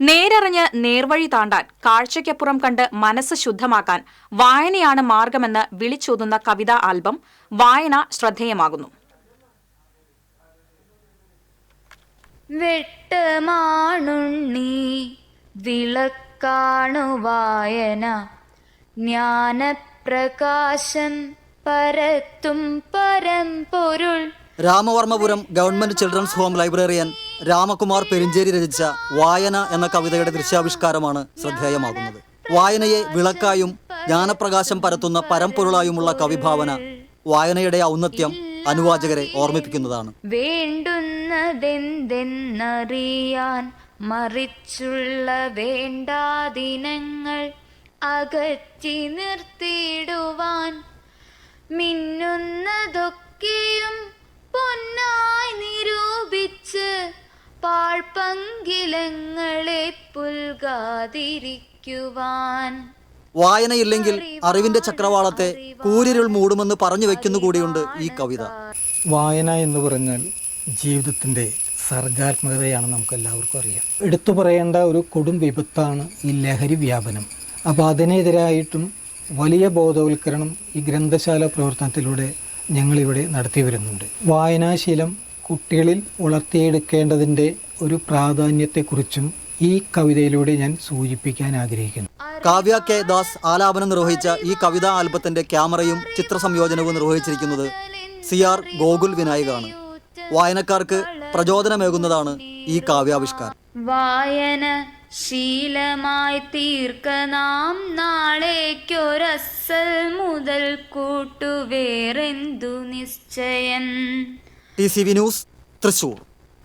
നേരറിഞ്ഞ് നേർവഴി താണ്ടാൻ കാഴ്ചയ്ക്കപ്പുറം കണ്ട് മനസ്സ് ശുദ്ധമാക്കാൻ വായനയാണ് മാർഗമെന്ന് വിളിച്ചോതുന്ന കവിതാ ആൽബം വായന ശ്രദ്ധേയമാകുന്നു. വെട്ടമാണുണ്ണി വിളക്കാണു വായന ജ്ഞാനപ്രകാശം പരത്തും പരമ്പൊരുൾ. Ramavarmapuram government children's home librarian Ramakumar Perincheri രചിച്ച വായന എന്ന കവിതയുടെ ദൃശ്യാവിഷ്കാരമാണ് ശ്രദ്ധേയമാകുന്നത്. വായനയെ വിളക്കായും ജ്ഞാനപ്രകാശം പരത്തുന്ന പരമ്പൊരുളായുമുള്ള കവിഭാവന വായനയുടെ ഔന്നത്യം അനുവാചകരെ ഓർമ്മിപ്പിക്കുന്നതാണ്. വേണ്ടുന്നതെന്തെന്നറിയാൻ മറിച്ചുള്ള വേണ്ടാദിനങ്ങൾ അകറ്റി നിർത്തിയിടുവാൻ മിന്നുന്നതൊക്കെയും പാഴ്പങ്കിലങ്ങളെ പുൽകാതിരിക്കുവാൻ. വായനയില്ലെങ്കിൽ അറിവിന്റെ ചക്രവാളത്തെ കൂരിരുൾ മൂടുമെന്ന് പറഞ്ഞു വെക്കുന്നു കൂടിയുണ്ട് ഈ കവിത. വായന എന്ന് പറഞ്ഞാൽ ജീവിതത്തിന്റെ സർഗാത്മകതയാണ് നമുക്ക് എല്ലാവർക്കും അറിയാം. എടുത്തു പറയേണ്ട ഒരു കൊടും വിപത്താണ് ഈ ലഹരി വ്യാപനം. അപ്പോൾ അതിനെതിരായിട്ടും വലിയ ബോധവൽക്കരണം ഈ ഗ്രന്ഥശാല പ്രവർത്തനത്തിലൂടെ ഞങ്ങളിവിടെ നടത്തി വരുന്നുണ്ട് വായനാശീലം കുട്ടികളിൽ വളർത്തിയെടുക്കേണ്ടതിന്റെ ഒരു പ്രാധാന്യത്തെക്കുറിച്ചും ഈ കവിതയിലൂടെ ഞാൻ സൂചിപ്പിക്കാൻ ആഗ്രഹിക്കുന്നു. കാവ്യ കെ ദാസ് ആലാപനം നിർവഹിച്ച ഈ കവിതാ ആൽബത്തിന്റെ ക്യാമറയും ചിത്രസംയോജനവും നിർവഹിച്ചിരിക്കുന്നത് സി ആർ ഗോകുൽ വിനായകാണ്. വായനക്കാർക്ക് പ്രചോദനമേകുന്നതാണ് ഈ കാവ്യാവിഷ്കാരം. വായന ശീലമായി തീർക്ക നാം നാളേക്കൊരസൽ മുതൽ കൂട്ടുവേറെന്തു നിശ്ചയം T C V news Thrissur.